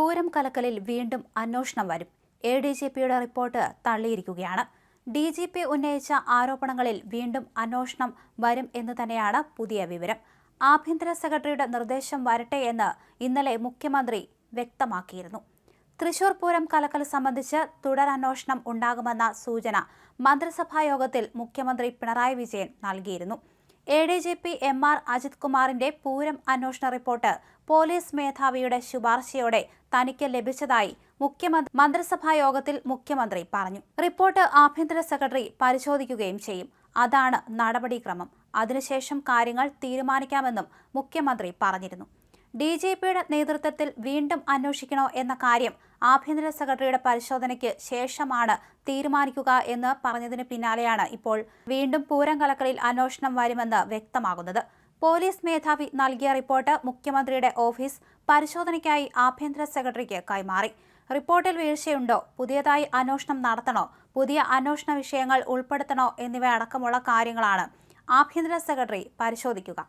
പൂരം കലക്കലിൽ വീണ്ടും അന്വേഷണം വരും. എ ഡി ജി പിയുടെ റിപ്പോർട്ട് തള്ളിയിരിക്കുകയാണ്. ഡി ജി പി ഉന്നയിച്ച ആരോപണങ്ങളിൽ വീണ്ടും അന്വേഷണം വരും എന്ന് തന്നെയാണ് പുതിയ വിവരം. ആഭ്യന്തര സെക്രട്ടറിയുടെ നിർദ്ദേശം വരട്ടെ എന്ന് ഇന്നലെ മുഖ്യമന്ത്രി വ്യക്തമാക്കിയിരുന്നു. തൃശൂർ പൂരം കലക്കൽ സംബന്ധിച്ച് തുടരന്വേഷണം ഉണ്ടാകുമെന്ന സൂചന മന്ത്രിസഭാ യോഗത്തിൽ മുഖ്യമന്ത്രി പിണറായി വിജയൻ നൽകിയിരുന്നു. A D G P M R Ajith കുമാറിന്റെ പൂരം അന്വേഷണ റിപ്പോർട്ട് പോലീസ് മേധാവിയുടെ ശുപാർശയോടെ തനിക്ക് ലഭിച്ചതായി മുഖ്യമന്ത്രി മന്ത്രിസഭാ യോഗത്തിൽ മുഖ്യമന്ത്രി പറഞ്ഞു. റിപ്പോർട്ട് ആഭ്യന്തര സെക്രട്ടറി പരിശോധിക്കുകയും ചെയ്യും. അതാണ് നടപടിക്രമം. അതിനുശേഷം കാര്യങ്ങൾ തീരുമാനിക്കാമെന്നും മുഖ്യമന്ത്രി പറഞ്ഞിരുന്നു. ഡി ജി പിയുടെ നേതൃത്വത്തിൽ വീണ്ടും അന്വേഷിക്കണോ എന്ന കാര്യം ആഭ്യന്തര സെക്രട്ടറിയുടെ പരിശോധനയ്ക്ക് ശേഷമാണ് തീരുമാനിക്കുക എന്ന് പറഞ്ഞതിന് പിന്നാലെയാണ് ഇപ്പോൾ വീണ്ടും പൂരം കലക്കളിൽ അന്വേഷണം വരുമെന്ന് വ്യക്തമാകുന്നത്. പോലീസ് മേധാവി നൽകിയ റിപ്പോർട്ട് മുഖ്യമന്ത്രിയുടെ ഓഫീസ് പരിശോധനയ്ക്കായി ആഭ്യന്തര സെക്രട്ടറിക്ക് കൈമാറി. റിപ്പോർട്ടിൽ വീഴ്ചയുണ്ടോ? പുതിയതായി അന്വേഷണം നടത്തണോ? പുതിയ അന്വേഷണ വിഷയങ്ങൾ ഉൾപ്പെടുത്തണോ? എന്നിവ അടക്കമുള്ള കാര്യങ്ങളാണ് ആഭ്യന്തര സെക്രട്ടറി പരിശോധിക്കുക.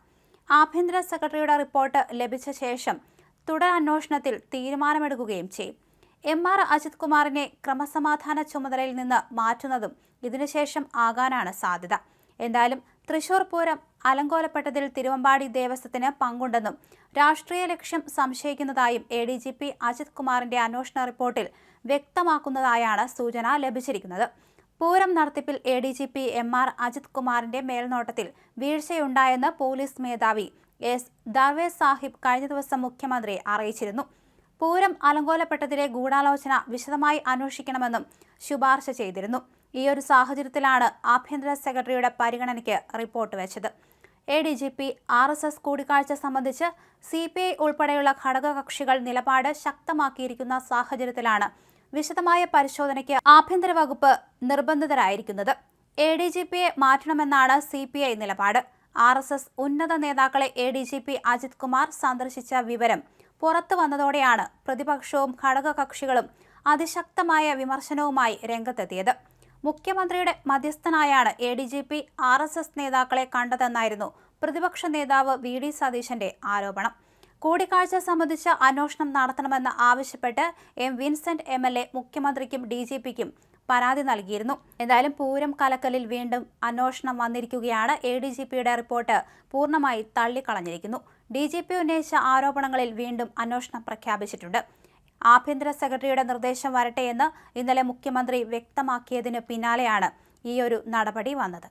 ആഭ്യന്തര സെക്രട്ടറിയുടെ റിപ്പോർട്ട് ലഭിച്ച ശേഷം തുടർ അന്വേഷണത്തിൽ തീരുമാനമെടുക്കുകയും ചെയ്യും. എം ആർ അജിത് കുമാറിനെ ക്രമസമാധാന ചുമതലയിൽ നിന്ന് മാറ്റുന്നതും ഇതിനുശേഷം ആകാനാണ് സാധ്യത. എന്തായാലും തൃശൂർ പൂരം അലങ്കോലപ്പെട്ടതിൽ തിരുവമ്പാടി ദേവസ്വത്തിന് പങ്കുണ്ടെന്നും രാഷ്ട്രീയ ലക്ഷ്യം സംശയിക്കുന്നതായും A D G P Ajith കുമാറിന്റെ അന്വേഷണ റിപ്പോർട്ടിൽ വ്യക്തമാക്കുന്നതായാണ് സൂചന ലഭിച്ചിരിക്കുന്നത്. Pooram നടത്തിപ്പിൽ A D G P M R Ajith കുമാറിന്റെ മേൽനോട്ടത്തിൽ വീഴ്ചയുണ്ടായെന്ന് പോലീസ് മേധാവി എസ് ദർവേ സാഹിബ് കഴിഞ്ഞ ദിവസം മുഖ്യമന്ത്രിയെ അറിയിച്ചിരുന്നു. പൂരം അലങ്കോലപ്പെട്ടതിലെ ഗൂഢാലോചന വിശദമായി അന്വേഷിക്കണമെന്നും ശുപാർശ ചെയ്തിരുന്നു. ഈ ഒരു സാഹചര്യത്തിലാണ് ആഭ്യന്തര സെക്രട്ടറിയുടെ പരിഗണനയ്ക്ക് റിപ്പോർട്ട് വെച്ചത്. A D G P R S S കൂടിക്കാഴ്ച സംബന്ധിച്ച് സി പി ഐ ഉൾപ്പെടെയുള്ള ഘടകകക്ഷികൾ നിലപാട് ശക്തമാക്കിയിരിക്കുന്ന സാഹചര്യത്തിലാണ് വിശദമായ പരിശോധനയ്ക്ക് ആഭ്യന്തര വകുപ്പ് നിർബന്ധിതരായിരിക്കുന്നത്. എ ഡി ജി പിയെ മാറ്റണമെന്നാണ് സി പി ഐ നിലപാട്. ആർ എസ് എസ് ഉന്നത നേതാക്കളെ A D G P Ajith Kumar സന്ദർശിച്ച വിവരം പുറത്തു വന്നതോടെയാണ് പ്രതിപക്ഷവും ഘടകകക്ഷികളും അതിശക്തമായ വിമർശനവുമായി രംഗത്തെത്തിയത്. മുഖ്യമന്ത്രിയുടെ മധ്യസ്ഥനായാണ് A D G P R S S നേതാക്കളെ കണ്ടതെന്നായിരുന്നു പ്രതിപക്ഷ നേതാവ് വി ഡി സതീശന്റെ ആരോപണം. കൂടിക്കാഴ്ച സംബന്ധിച്ച് അന്വേഷണം നടത്തണമെന്ന് ആവശ്യപ്പെട്ട് M Vincent M L A മുഖ്യമന്ത്രിക്കും ഡി ജി പിക്കും പരാതി നൽകിയിരുന്നു. എന്തായാലും പൂരം കലക്കലിൽ വീണ്ടും അന്വേഷണം വന്നിരിക്കുകയാണ്. എ ഡി ജി പിയുടെ റിപ്പോർട്ട് പൂർണമായി തള്ളിക്കളഞ്ഞിരിക്കുന്നു. ഡി ജി പി ഉന്നയിച്ച ആരോപണങ്ങളിൽ വീണ്ടും അന്വേഷണം പ്രഖ്യാപിച്ചിട്ടുണ്ട്. ആഭ്യന്തര സെക്രട്ടറിയുടെ നിർദ്ദേശം വരട്ടെയെന്ന് ഇന്നലെ മുഖ്യമന്ത്രി വ്യക്തമാക്കിയതിനു പിന്നാലെയാണ് ഈയൊരു നടപടി വന്നത്.